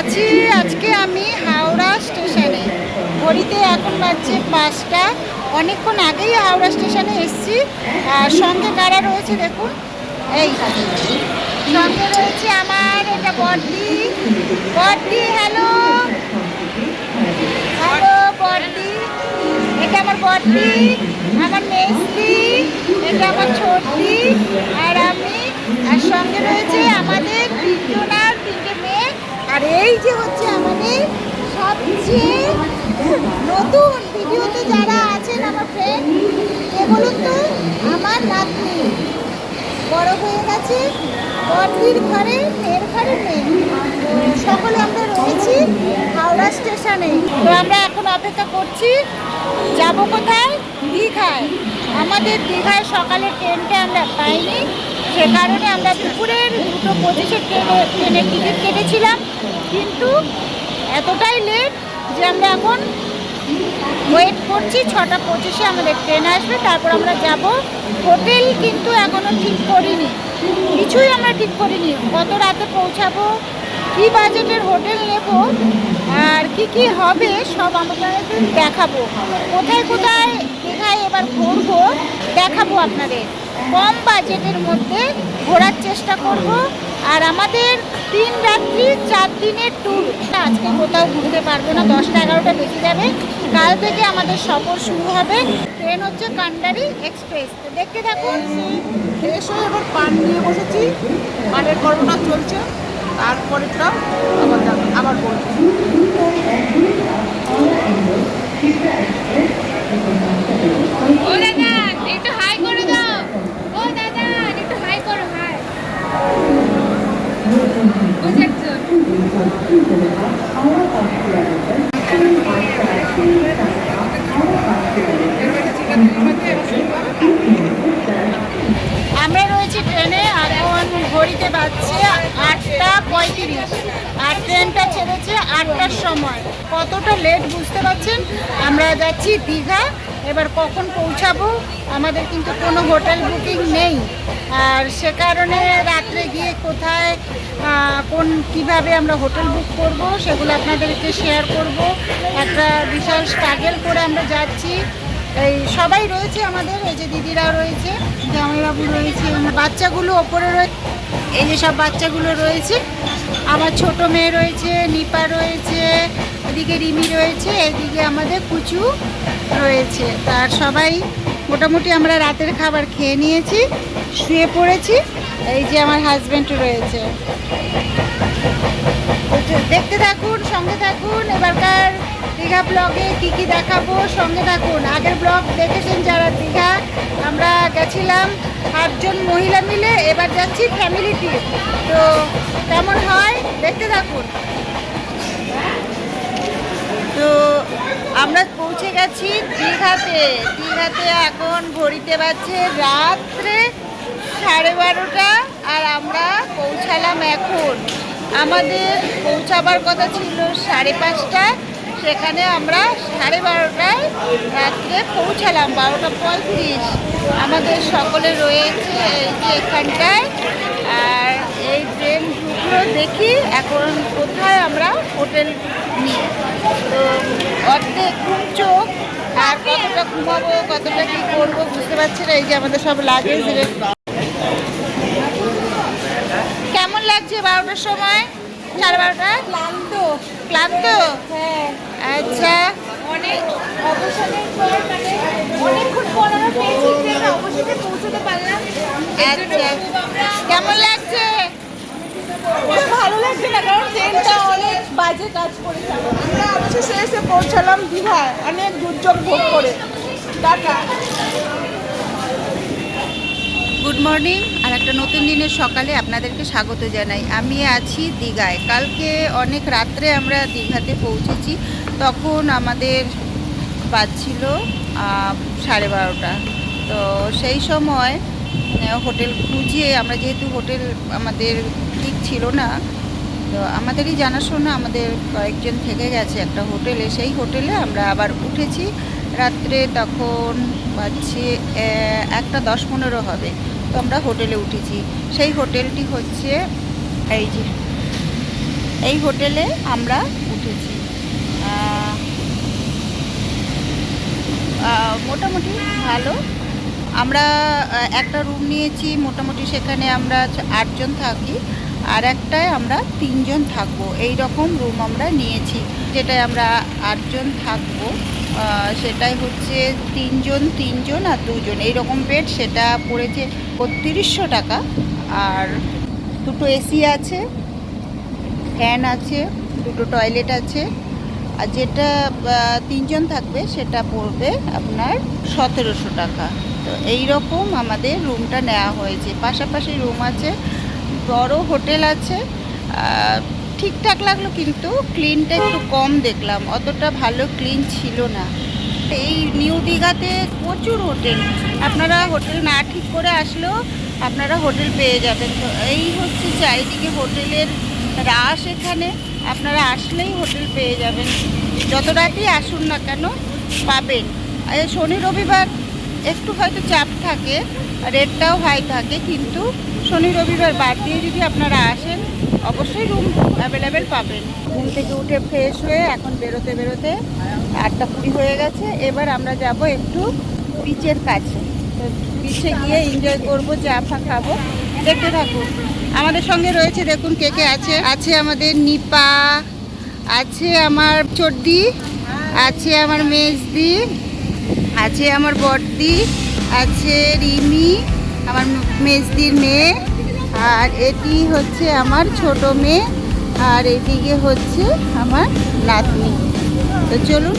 আছি আজকে আমি হাওড়া স্টেশনে। ঘড়িতে এখন বাজছে পাঁচটা। অনেকক্ষণ আগেই হাওড়া স্টেশনে এসেছি। আর সঙ্গে কারা রয়েছে দেখুন। এই সঙ্গে রয়েছে আমার এটা body body hello hello body এটা আমার বডি আমার মেসি, এটা আমার ছোটি আর আমি, আর সঙ্গে রয়েছে আমাদের তিনজন আর তিনটে আর এই যে হচ্ছে আমাদের সবচেয়ে নতুন ভিডিওতে যারা আছেন আমার ফ্রেন্ড কে বলুন তো, আমার নাতনি। বড় হয়ে গেছে বড়দির ঘরে, মেয়ের ঘরে মেয়ে। সকলে আমরা রয়েছি হাওড়া স্টেশনে। তো আমরা এখন অপেক্ষা করছি, যাব কোথায়? দীঘায়। আমাদের দীঘায় সকালের ট্রেনটা আমরা পাইনি, সে কারণে আমরা দুপুরের দুটো পঁচিশের ট্রেনে ট্রেনের টিকিট কেটেছিলাম। কিন্তু এতটাই লেট যে আমরা এখন ওয়েট করছি, ছটা পঁচিশে আমাদের ট্রেন আসবে, তারপর আমরা যাব। হোটেল কিন্তু এখনও ঠিক করিনি। কিছুই আমরা ঠিক করিনি। কত রাতে পৌঁছাবো, কি বাজেটের হোটেল নেব, আর কি কি হবে, সব আপনাদের দেখাবো। কোথায় কোথায় দীঘায় এবার ঘুরবো, দেখাবো আপনাদের। কম বাজেটের মধ্যে ঘোরার চেষ্টা করব। আর আমাদের তিন রাত্রি চার দিনের ট্যুর আজকে কোথাও ঘুরতে পারব না দশটা এগারোটা বেজে যাবে। কাল থেকে আমাদের সফর শুরু হবে। ট্রেন হচ্ছে কান্ডারি এক্সপ্রেস। দেখতে থাকুন। ফ্রেশ হয়ে এবার পান নিয়ে বসেছি। পানের গল্পটা চলছে। তারপরেটা আবার আবার বলছি। ও দাদা একটু হাই করে দাও। আটটার সময়। কতটা লেট বুঝতে পারছেন? আমরা যাচ্ছি দীঘা, এবার কখন পৌঁছাবো? আমাদের কিন্তু কোনো হোটেল বুকিং নেই। আর সে কারণে রাত্রে গিয়ে কোথায় কোন, কীভাবে আমরা হোটেল বুক করব, সেগুলো আপনাদেরকে শেয়ার করব। একটা বিশাল স্ট্রাগল করে আমরা যাচ্ছি। এই সবাই রয়েছে আমাদের, এই যে দিদিরা রয়েছে, জামাইবাবু রয়েছে, বাচ্চাগুলো ওপরে রয়েছে এই যে সব বাচ্চাগুলো রয়েছে আমার ছোট মেয়ে রয়েছে, নিপা রয়েছে এদিকে রিমি রয়েছে, এদিকে আমাদের কুচু রয়েছে। তার সবাই মোটামুটি আমরা রাতের খাবার খেয়ে নিয়েছি, শুয়ে পড়েছি, এই যে আমার হাজব্যান্ড রয়েছে। দেখতে থাকুন, সঙ্গে থাকুন, এবারকার দীঘা ব্লগে কি কি দেখাবো, সঙ্গে থাকুন। আগের ব্লগ দেখেছেন যারা দীঘা, আমরা গেছিলাম আটজন মহিলা মিলে, এবার যাচ্ছি ফ্যামিলি ট্রিপ তো কেমন হয়? দেখতে থাকুন। তো আমরা পৌঁছে গেছি দীঘাতে। দীঘাতে এখন ঘড়িতে বাজছে রাত্রে সাড়ে বারোটা আর আমরা পৌঁছালাম এখন। আমাদের পৌঁছাবার কথা ছিল সাড়ে পাঁচটা। সেখানে আমরা সাড়ে বারোটায় রাত্রে পৌঁছালাম, বারোটা পঁয়ত্রিশ। আমাদের সকলে রয়েছে এই যে এখানটায়। আর এই ট্রেন ঢুকলো দেখি এখন কোথায় আমরা হোটেল নিই তো অর্ধেক ঘুম চোখ আর কতটা ঘুমাবো কতটা কি করব বুঝতে পারছি না এই যে আমাদের সব লাগেজ কেমন লাগছে বারোটার সময়? সাড়ে বারোটা? ক্লান্ত। ক্লান্ত? হ্যাঁ। আচ্ছা। অনেক অবসরের পর মানে অনেকক্ষণ পর আমরা পেয়েছি অবশেষে পৌঁছতে পারলাম। এর জন্য আচ্ছা কেমন লাগছে? পৌঁছালাম দীঘায় অনেক দুর্যোগ ভোগ করে। টাটা। গুড মর্নিং আর একটা নতুন দিনের সকালে আপনাদেরকে স্বাগত জানাই। আমি আছি দীঘায়। কালকে অনেক রাত্রে আমরা দীঘাতে পৌঁছেছি। তখন আমাদের বাজছিল সাড়ে বারোটা। তো সেই সময় হোটেল খুঁজে, আমরা যেহেতু হোটেল আমাদের ঠিক ছিল না। তো আমাদেরই জানাশোনা আমাদের কয়েকজন থেকে গেছে একটা হোটেলে। সেই হোটেলে আমরা আবার উঠেছি। রাত্রে তখন বাজছে একটা দশ পনেরো হবে। তো আমরা হোটেলে উঠেছি। সেই হোটেলটি হচ্ছে এই যে, এই হোটেলে আমরা উঠেছি। মোটামুটি ভালো। আমরা একটা রুম নিয়েছি। মোটামুটি সেখানে আমরা আটজন থাকি। আর একটায় আমরা তিনজন থাকব। এই রকম রুম আমরা নিয়েছি। যেটায় আমরা আটজন থাকব সেটাই হচ্ছে তিনজন তিনজন আর দুজন। এই রকম বেড সেটা পড়েছে বত্রিশশো টাকা। আর দুটো এসি আছে ফ্যান আছে, দুটো টয়লেট আছে। আর যেটা তিনজন থাকবে, সেটা পড়বে আপনার সতেরোশো টাকা। তো এই রকম আমাদের রুমটা নেওয়া হয়েছে। পাশাপাশি রুম আছে বড় হোটেল আছে। ঠিকঠাক লাগল কিন্তু ক্লিনটা একটু কম দেখলাম, অতটা ভালো ক্লিন ছিল না। এই নিউ দীঘাতে প্রচুর হোটেল। আপনারা হোটেল না ঠিক করে আসলেও আপনারা হোটেল পেয়ে যাবেন। তো এই হচ্ছে চারিদিকে হোটেলের রাশ এখানে। আপনারা আসলেই হোটেল পেয়ে যাবেন। যত রাতেই আসুন না কেন, পাবেন। শনি রবিবার একটু হয়তো চাপ থাকে, রেটটাও হাই থাকে, কিন্তু শনি রবিবার বাদ দিয়ে যদি আপনারা আসেন, অবশ্যই রুম অ্যাভেলেবেল পাবেন। ঘুম থেকে উঠে ফ্রেশ হয়ে এখন বেরোতে বেরোতে আটটা কুড়ি হয়ে গেছে, এবার আমরা যাব একটু বিচের কাছে। বিচে গিয়ে এনজয় করব, চা ফা খাব। দেখতে থাকুন। আমাদের সঙ্গে রয়েছে, দেখুন কে কে আছে। আছে আমাদের নিপা, আছে আমার চর্দি, আছে আমার মেজদি আছে আমার বড়দি আছে রিমি, আমার মেজদির মেয়ে, আর এটি হচ্ছে আমার ছোট মেয়ে, আর এদিকে হচ্ছে আমার নাতনি। তো চলুন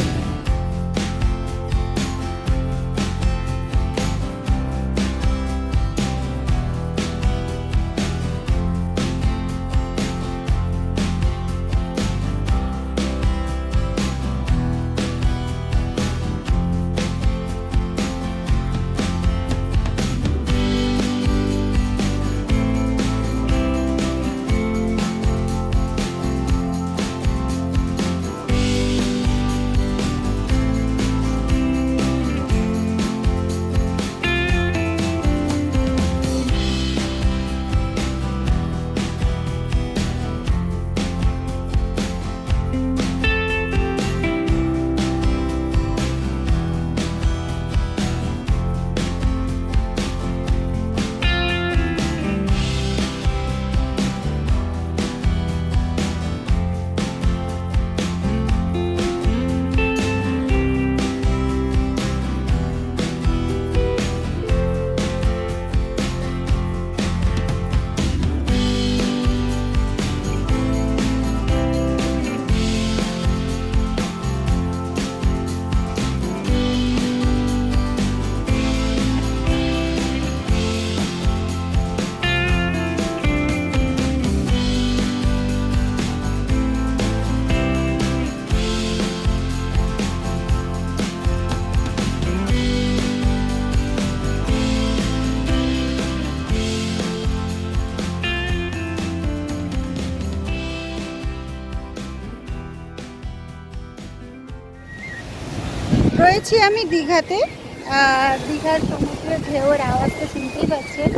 রয়েছি আমি দীঘাতে। দীঘার সমুদ্রের ঢেউয়ের আওয়াজ তো শুনতেই পাচ্ছেন।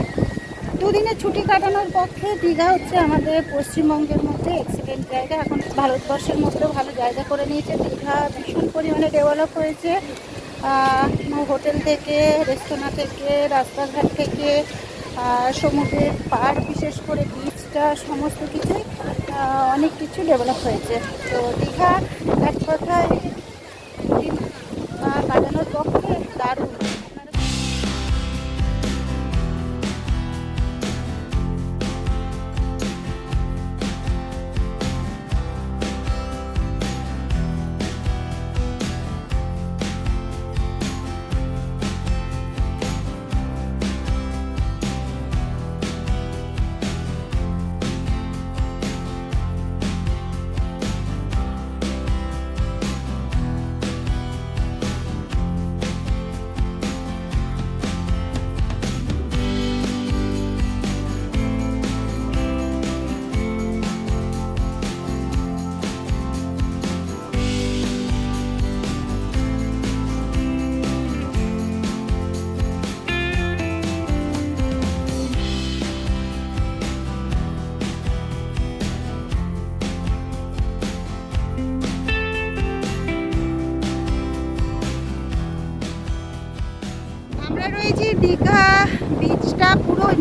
দুদিনের ছুটি কাটানোর পক্ষে দীঘা হচ্ছে আমাদের পশ্চিমবঙ্গের মধ্যে এক্সিলেন্ট জায়গা। এখন ভারতবর্ষের মধ্যেও ভালো জায়গা করে নিয়েছে। দীঘা ভীষণ পরিমাণে ডেভেলপ হয়েছে। হোটেল থেকে রেস্তোরাঁ থেকে, রাস্তাঘাট থেকে সমুদ্রের পাড় বিশেষ করে বিচটা সমস্ত কিছুই অনেক কিছু ডেভেলপ হয়েছে। তো দীঘা এক কথায় আহ, কাটানোর পক্ষে দারুণ আপনারা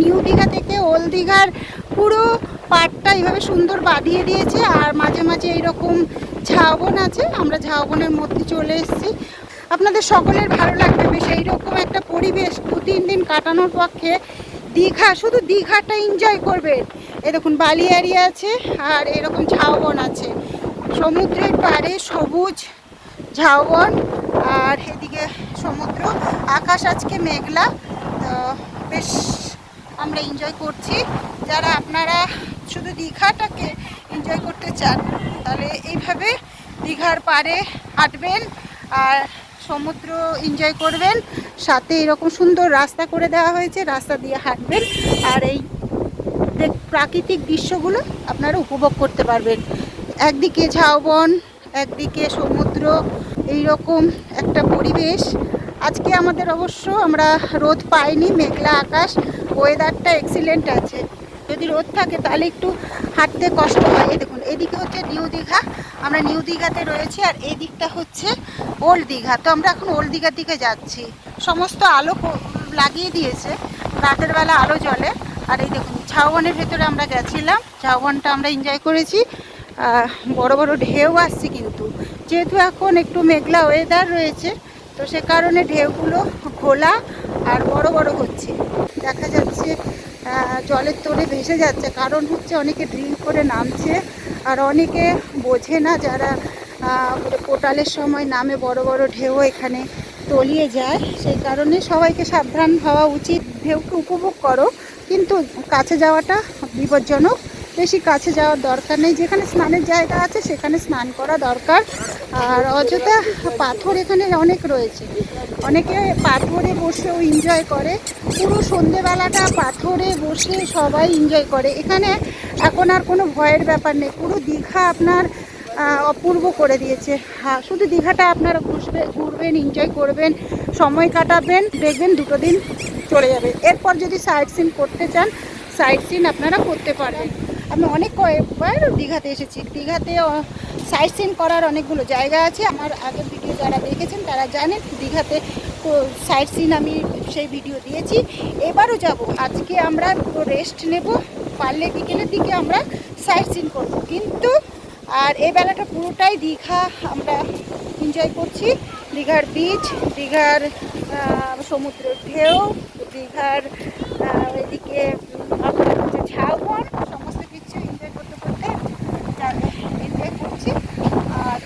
নিউ দীঘা থেকে ওল্ড দীঘার পুরো পাড়টা এইভাবে সুন্দর বাঁধিয়ে দিয়েছে আর মাঝে মাঝে এইরকম ঝাউবন আছে, আমরা ঝাউবনের মধ্যে চলে এসেছি। আপনাদের সকলের ভালো লাগবে বেশ, এইরকম একটা পরিবেশ দু তিন দিন কাটানোর পক্ষে দীঘা, শুধু দীঘাটা এনজয় করবেন এ দেখুন, বালি এরিয়া আছে আর এরকম ঝাউবন আছে। সমুদ্রের পাড়ে সবুজ ঝাউবন আর এদিকে সমুদ্র, আকাশ আজকে মেঘলা। তো বেশ আমরা এনজয় করছি। যারা আপনারা শুধু দীঘাটাকে এনজয় করতে চান, তাহলে এইভাবে দীঘার পাড়ে হাঁটবেন আর সমুদ্র এনজয় করবেন। সাথে এরকম সুন্দর রাস্তা করে দেওয়া হয়েছে, রাস্তা দিয়ে হাঁটবেন। আর এই প্রাকৃতিক দৃশ্যগুলো আপনারা উপভোগ করতে পারবেন। একদিকে ঝাউবন, একদিকে সমুদ্র এই রকম একটা পরিবেশ। আজকে আমাদের অবশ্য আমরা রোদ পাইনি, মেঘলা আকাশ। ওয়েদারটা এক্সিলেন্ট আছে। যদি রোদ থাকে, তাহলে একটু হাঁটতে কষ্ট হয়। এই দেখুন, এদিকে হচ্ছে নিউ দীঘা। আমরা নিউ দীঘাতে রয়েছি, আর এই দিকটা হচ্ছে ওল্ড দীঘা। তো আমরা এখন ওল্ড দীঘার দিকে যাচ্ছি। সমস্ত আলো লাগিয়ে দিয়েছে। রাতের বেলা আলো জ্বলে। আর এই দেখুন, ঝাউবনের ভেতরে আমরা গেছিলাম। ঝাউবনটা আমরা এনজয় করেছি। বড় বড় ঢেউ আসছে কিন্তু। যেহেতু এখন একটু মেঘলা ওয়েদার রয়েছে, তো সে কারণে ঢেউগুলো ঘোলা আর বড় বড় হচ্ছে। দেখা যাচ্ছে জলের তোলে ভেসে যাচ্ছে। কারণ হচ্ছে অনেকে ড্রিল করে নামছে, আর অনেকে বোঝে না যারা পোটালের সময় নামে বড় বড় ঢেউ এখানে তলিয়ে যায়। সেই কারণে সবাইকে সাবধান হওয়া উচিত। ঢেউকে উপভোগ করো, কিন্তু কাছে যাওয়াটা বিপজ্জনক। বেশি কাছে যাওয়ার দরকার নেই। যেখানে স্নানের জায়গা আছে, সেখানে স্নান করা দরকার। আর অযথা পাথর এখানে অনেক রয়েছে। অনেকে পাথরে বসেও এনজয় করে। পুরো সন্ধেবেলাটা পাথরে বসে সবাই এনজয় করে। এখানে এখন আর কোনো ভয়ের ব্যাপার নেই। পুরো দীঘা আপনার অপূর্ব করে দিয়েছে। হ্যাঁ শুধু দীঘাটা আপনারা ঘুরবে ঘুরবেন এনজয় করবেন, সময় কাটাবেন, দেখবেন দুটো দিন চলে যাবে। এরপর যদি সাইট সিন করতে চান সাইট সিন আপনারা করতে পারবেন। আমি অনেক কয়েকবার দীঘাতে এসেছি। দীঘাতে সাইট সিন করার অনেকগুলো জায়গা আছে। আমার আগের ভিডিও যারা দেখেছেন, তারা জানেন দীঘাতে সাইট সিন আমি সেই ভিডিও দিয়েছি। এবারও যাব। আজকে আমরা রেস্ট নেব। পারলে বিকেলের দিকে আমরা সাইট সিন করব। কিন্তু, আর এই বেলাটা পুরোটাই দীঘা আমরা এনজয় করছি। দীঘার বিচ দীঘার সমুদ্রের ঢেউ, দীঘার এদিকে আপনার হচ্ছে ঝাউবন সমস্ত কিছু এনজয় করতে করতে এনজয় করছি। আর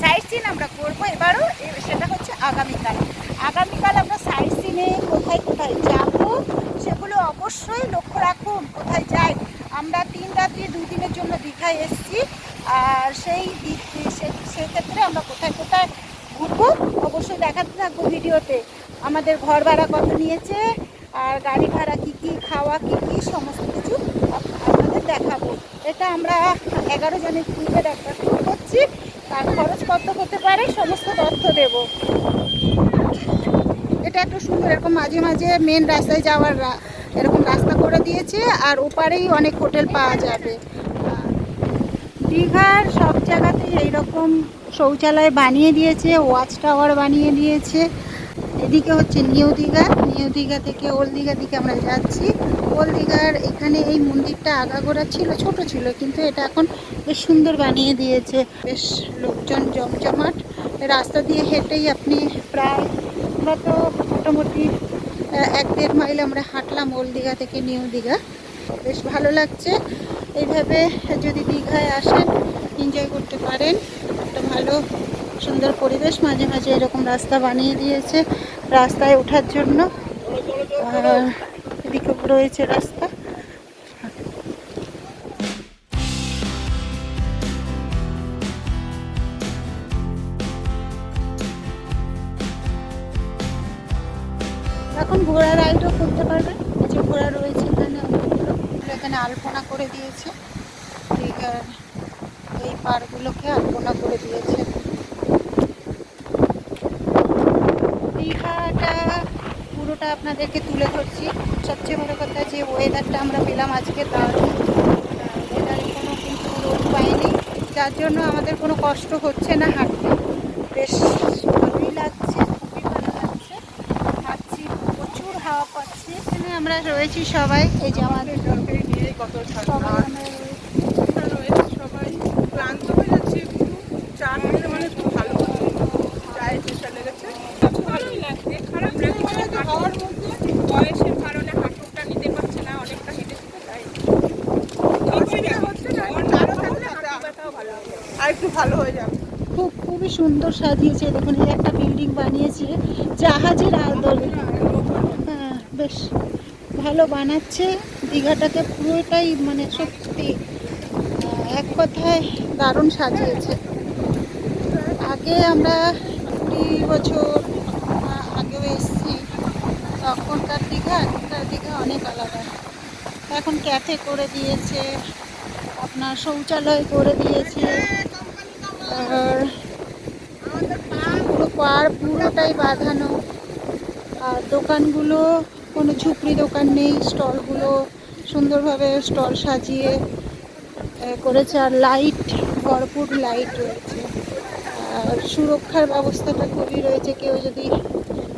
সাইট সিন আমরা করব এবারও সেটা হচ্ছে আগামীকাল। আগামীকাল আমরা সাইট সিনে কোথায় কোথায় যাব, সেগুলো অবশ্যই লক্ষ্য রাখুন, কোথায় যাই। আমরা তিন রাত্রি দুই দিনের জন্য দীঘায় এসেছি, আর সেই সেক্ষেত্রে আমরা কোথায় কোথায় ঘুরবো, অবশ্যই দেখাতে থাকব ভিডিওতে। আমাদের ঘর ভাড়া কত নিয়েছে, আর গাড়ি ভাড়া কী কী, খাওয়া কী কী, সমস্ত কিছু আপনাদের দেখাবো। এটা আমরা এগারো জনের গ্রুপের একটা ট্যুর করছি। তার খরচ কত হতে পারে সমস্ত তথ্য দেব। এটা একটু সুন্দর, এরকম মাঝে মাঝে মেন রাস্তায় যাওয়ার এরকম রাস্তা করে দিয়েছে, আর ওপারেই অনেক হোটেল পাওয়া যাবে। দীঘার সব জায়গাতেই এইরকম শৌচালয় বানিয়ে দিয়েছে ওয়াচ টাওয়ার বানিয়ে দিয়েছে। এদিকে হচ্ছে নিউ দীঘা নিউ দীঘা থেকে ওল্ড দীঘা দিকে আমরা যাচ্ছি। ওল্ড দীঘার এখানে এই মন্দিরটা আগাগোড়া ছিল, ছোট ছিল, কিন্তু এটা এখন বেশ সুন্দর বানিয়ে দিয়েছে। বেশ লোকজন জমজমাট। রাস্তা দিয়ে হেঁটেই আপনি প্রায় আমরা তো মোটামুটি এক দেড় মাইল আমরা হাঁটলাম ওল্ড দীঘা থেকে নিউ দীঘা বেশ ভালো লাগছে। এইভাবে যদি দীঘায় আসেন এনজয় করতে পারেন। একটা ভালো, সুন্দর পরিবেশ। মাঝে মাঝে এরকম রাস্তা বানিয়ে দিয়েছে রাস্তায় ওঠার জন্য। আর এদিকে রয়েছে রাস্তা। এখন ঘোড়া রাইডও করতে পারবেন যে ঘোড়া রয়েছে এখানে এখানে আলপনা করে দিয়েছে। দীঘার এই পাড়গুলোকে আলপনা করে দিয়েছে দীঘাটা পুরোটা আপনাদেরকে তুলে ধরছি। সবচেয়ে বড় কথা যে ওয়েদারটা আমরা পেলাম আজকে, তার ওয়েদারে কোনো কিন্তু রোদ পাইনি। যার জন্য আমাদের কোনো কষ্ট হচ্ছে না হাঁটতে। বেশ ভালোই লাগছে, খুবই ভালো লাগছে। হাঁটছি, প্রচুর হাওয়া পাচ্ছি। এখানে আমরা রয়েছি সবাই। এই যে আমাদের সবাই আমরা সবাই ক্লান্ত হয়ে যাচ্ছে মানে একটু ভালো ভালোই লাগছে। হওয়ার মধ্যে বয়সের কারণে হাঁটুটা নিতে পারছে না অনেকটা হেঁটেছে তাই আর একটু ভালো হয়ে যাবে। খুব খুবই সুন্দর সাজিয়েছে। দেখুন এই একটা বিল্ডিং বানিয়েছে। জাহাজের আদলে। হ্যাঁ বেশ। ভালো বানাচ্ছে। দীঘাটাকে পুরোটাই মানে সত্যি এক কথায় দারুণ সাজিয়েছে। আগে আমরা কুড়ি বছর দীঘা এখনকার দীঘা অনেক আলাদা। এখন ক্যাফে করে দিয়েছে, আপনার শৌচালয় করে দিয়েছে। আর পুরো পাড় পুরোটাই বাঁধানো। আর দোকানগুলো, কোনো ঝুপড়ি দোকান নেই, স্টলগুলো সুন্দরভাবে স্টল সাজিয়ে করেছে। আর লাইট ভরপুর লাইট রয়েছে। আর সুরক্ষার ব্যবস্থাটা খুবই রয়েছে। কেউ যদি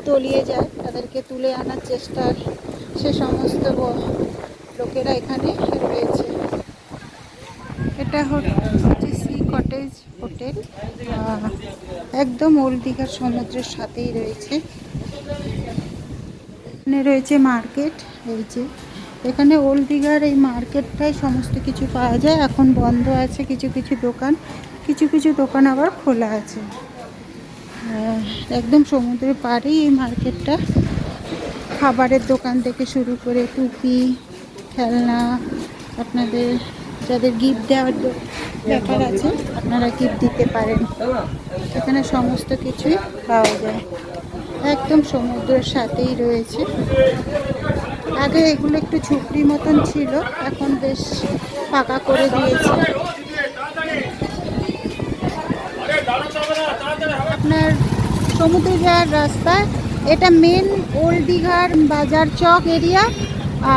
তলিয়ে যায়, তাদেরকে তুলে আনার চেষ্টার সে সমস্ত লোকেরা এখানে রয়েছে। এটা হচ্ছে সি কটেজ হোটেল। একদম ওল্ড দীঘার সমুদ্রের সাথেই রয়েছে। এখানে রয়েছে মার্কেট, এই যে। এখানে ওল্ড দীঘার এই মার্কেটটাই সমস্ত কিছু পাওয়া যায়। এখন বন্ধ আছে কিছু কিছু দোকান, কিছু কিছু দোকান আবার খোলা আছে। একদম সমুদ্রের পাড়েই এই মার্কেটটা। খাবারের দোকান থেকে শুরু করে টুপি, খেলনা, আপনাদের যাদের গিফট দেওয়ার ব্যাপার আছে, আপনারা গিফট দিতে পারেন। এখানে সমস্ত কিছুই পাওয়া যায়। একদম সমুদ্রের সাথেই রয়েছে। আগে এগুলো একটু ঝুপড়ি মতন ছিল, এখন বেশ ফাঁকা করে দিয়েছে। আপনার সমুদ্রে যাওয়ার রাস্তা। এটা মেন ওল্ড দীঘার বাজার চক এরিয়া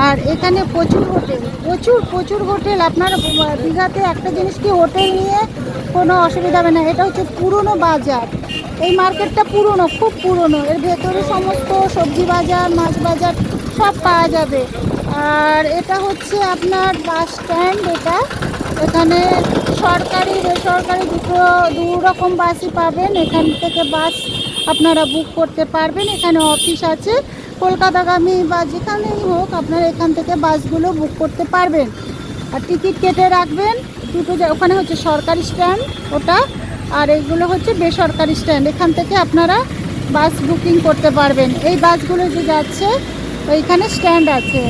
আর এখানে প্রচুর হোটেল প্রচুর প্রচুর হোটেল আপনার দীঘাতে একটা জিনিস কি হোটেল নিয়ে কোনো অসুবিধা হবে না। এটা হচ্ছে পুরনো বাজার। এই মার্কেটটা পুরনো, খুব পুরনো। এর ভেতরে সমস্ত সবজি বাজার, মাছ বাজার সব পাওয়া যাবে। আর এটা হচ্ছে আপনার বাস স্ট্যান্ড এটা। এখানে সরকারি, বেসরকারি দুটো দু রকম বাসই পাবেন। এখান থেকে বাস আপনারা বুক করতে পারবেন, এখানে অফিস আছে। কলকাতাগামী বা যেখানেই হোক, আপনারা এখান থেকে বাসগুলো বুক করতে পারবেন। আর টিকিট কেটে রাখবেন, দুটো ওখানে হচ্ছে সরকারি স্ট্যান্ড ওটা, আর এইগুলো হচ্ছে বেসরকারি স্ট্যান্ড এখান থেকে আপনারা বাস বুকিং করতে পারবেন। এই বাসগুলো যে যাচ্ছে, ওইখানে স্ট্যান্ড আছে।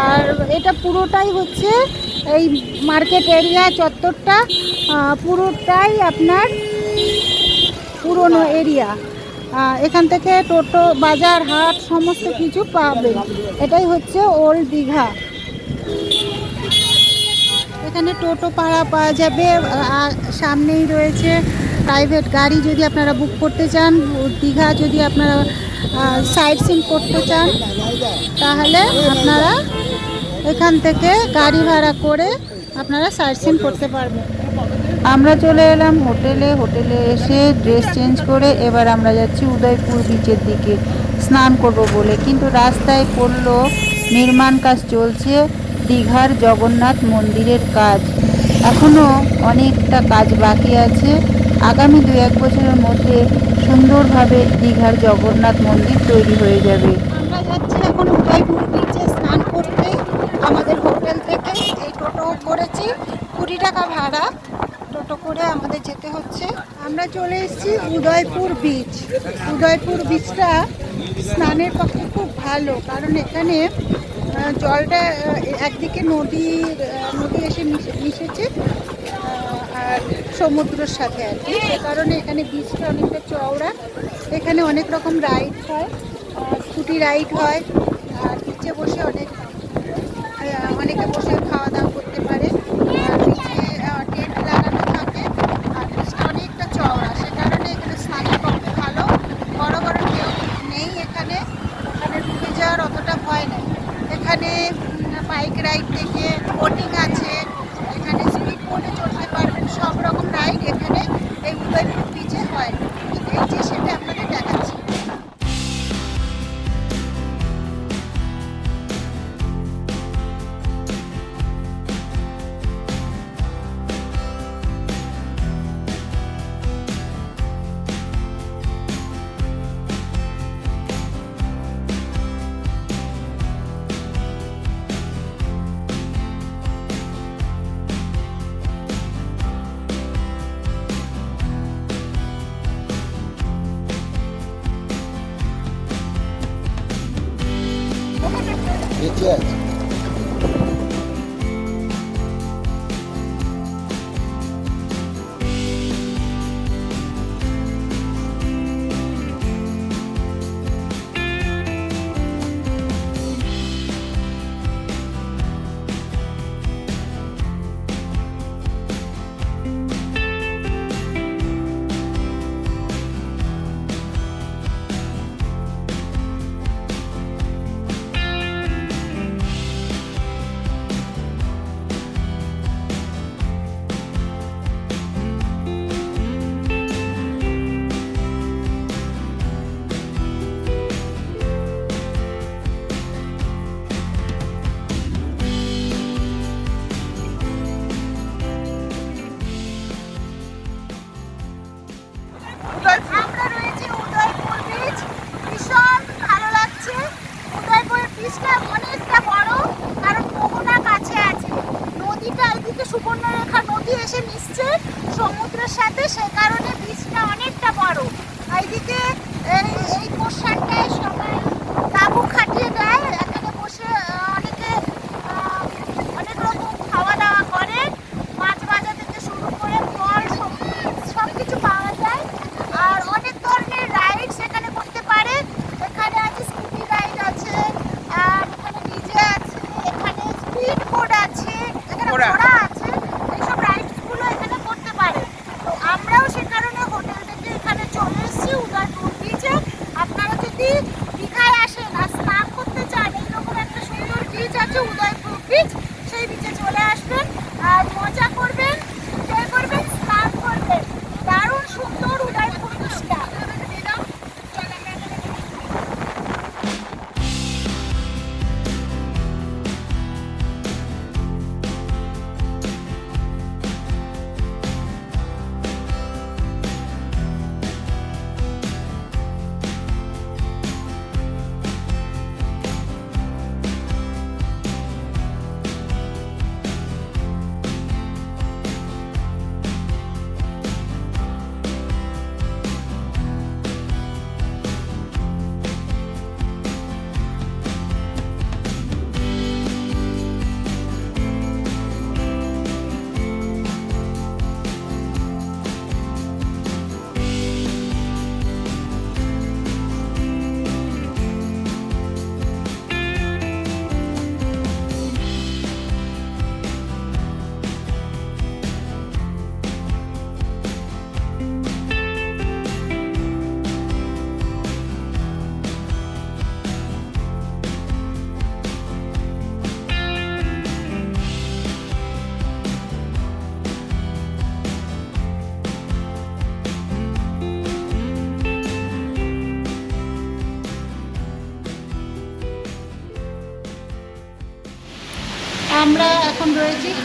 আর এটা পুরোটাই হচ্ছে এই মার্কেট এরিয়া চত্বরটা পুরোটাই আপনার পুরনো এরিয়া। এখান থেকে টোটো, বাজার, হাট, সমস্ত কিছু পাবেন এটাই হচ্ছে ওল্ড দীঘা। এখানে টোটো পাড়া পাওয়া যাবে। আর সামনেই রয়েছে প্রাইভেট গাড়ি যদি আপনারা বুক করতে চান। দীঘা যদি আপনারা সাইড সিন করতে চান, তাহলে আপনারা এখান থেকে গাড়ি ভাড়া করে আপনারা সাইড সিন করতে পারবেন। আমরা চলে এলাম হোটেলে হোটেলে এসে ড্রেস চেঞ্জ করে এবার আমরা যাচ্ছি উদয়পুর বিচের দিকে। স্নান করব বলে। কিন্তু রাস্তায় পড়ল নির্মাণ কাজ চলছে, দীঘার জগন্নাথ মন্দিরের কাজ। এখনও অনেকটা কাজ বাকি আছে। আগামী দু এক বছরের মধ্যে সুন্দরভাবে দীঘার জগন্নাথ মন্দির তৈরি হয়ে যাবে। আমরা যাচ্ছি এখন উদয়পুর বিচে স্নান করতে। আমাদের হোটেল থেকে এই টোটো করেছি। কুড়ি টাকা ভাড়া। টোটো করে আমাদের যেতে হচ্ছে। আমরা চলে এসেছি উদয়পুর বিচ উদয়পুর বিচটা স্নানের পক্ষে খুব ভালো কারণ এখানে জলটা একদিকে আহ, নদী এসে মিশে মিশেছে আর সমুদ্রের সাথে আর কি। সে কারণে এখানে বিচটা অনেকটা চওড়া। এখানে অনেক রকম রাইড হয় স্কুটি রাইড হয় আর নিচে বসে অনেক অনেকে বসে খাওয়া দাওয়া করতে পারে।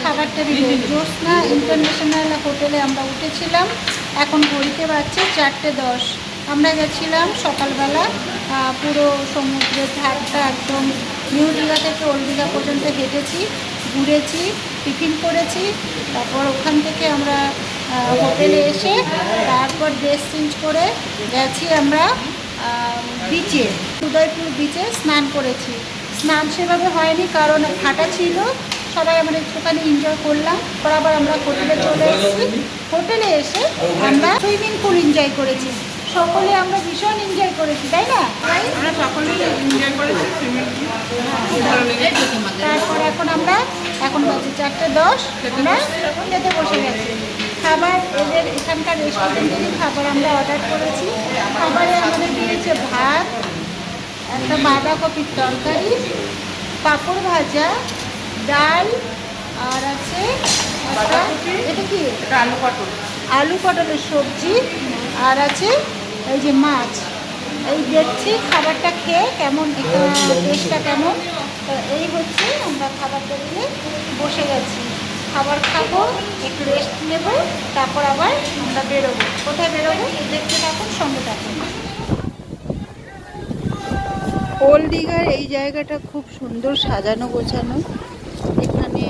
রয়েছি খাবার টেবিলে জ্যোৎস্না ইন্টারন্যাশনাল হোটেলে আমরা উঠেছিলাম। এখন ঘড়িতে বাজছে চারটে দশ। আমরা গেছিলাম সকালবেলা পুরো সমুদ্রের ধারটা একদম নিউ দীঘা থেকে ওল্ড দীঘা পর্যন্ত হেঁটেছি, ঘুরেছি টিফিন করেছি, তারপর ওখান থেকে আমরা হোটেলে এসে তারপর ড্রেস চেঞ্জ করে গেছি আমরা বিচে উদয়পুর বিচে স্নান করেছি। স্নান সেভাবে হয়নি কারণ ফাটা ছিল সবাই আমরা একটুখানি এনজয় করলাম। পর আবার আমরা হোটেলে চলে এসেছি। হোটেলে এসে আমরা সুইমিং পুল এনজয় করেছি। সকলে আমরা ভীষণ এনজয় করেছি তাই না? আমরা সকলেই এনজয় করেছি লেগেছে তারপর এখন আমরা এখন বাজে চারটে দশ। আমরা খেতে বসে গেছি। খাবার এদের এখানকার রেস্টুরেন্টেরই খাবার আমরা অর্ডার করেছি। খাবারে আমাদের দিয়েছে ভাত একটা বাঁধাকপির তরকারি পাঁপড় ভাজা ডাল আর আছে এটা কি? আলু পটল। আলু পটলের সবজি আর আছে এই যে মাছ। এই দেখছি খাবারটা খেয়ে কেমন টেস্টটা কেমন? এই হচ্ছে আমরা খাবার টেবিলে বসে গেছি। খাবার খাব একটু রেস্ট নেব তারপর আবার আমরা বেরোবো। কোথায় বেরোবো? দেখতে থাকুন সঙ্গে থাকুন। ওল্ড দীঘার এই জায়গাটা খুব সুন্দর সাজানো গোছানো। এখানে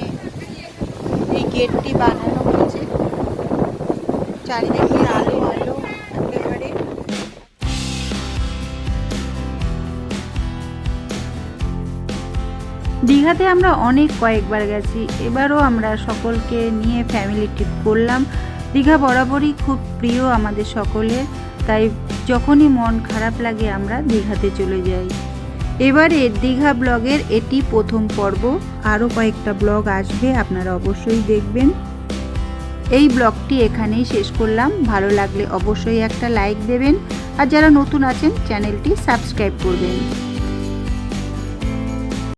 এই গেটটি বানানো হয়েছে। চারিদিকে আলো আলো, একেবারে। দীঘাতে আমরা অনেক কয়েকবার গেছি, এবারও আমরা সকলকে নিয়ে ফ্যামিলি ট্রিপ করলাম। দীঘা বরাবরই খুব প্রিয় আমাদের সকলের, তাই যখনই মন খারাপ লাগে আমরা দীঘাতে চলে যাই। এবারে দীঘা ব্লগের এটি প্রথম পর্ব। আরও কয়েকটা ব্লগ আসবে, আপনারা অবশ্যই দেখবেন। এই ব্লগটি এখানেই শেষ করলাম। ভালো লাগলে অবশ্যই একটা লাইক দেবেন। আর যারা নতুন আছেন, চ্যানেলটি সাবস্ক্রাইব করবেন।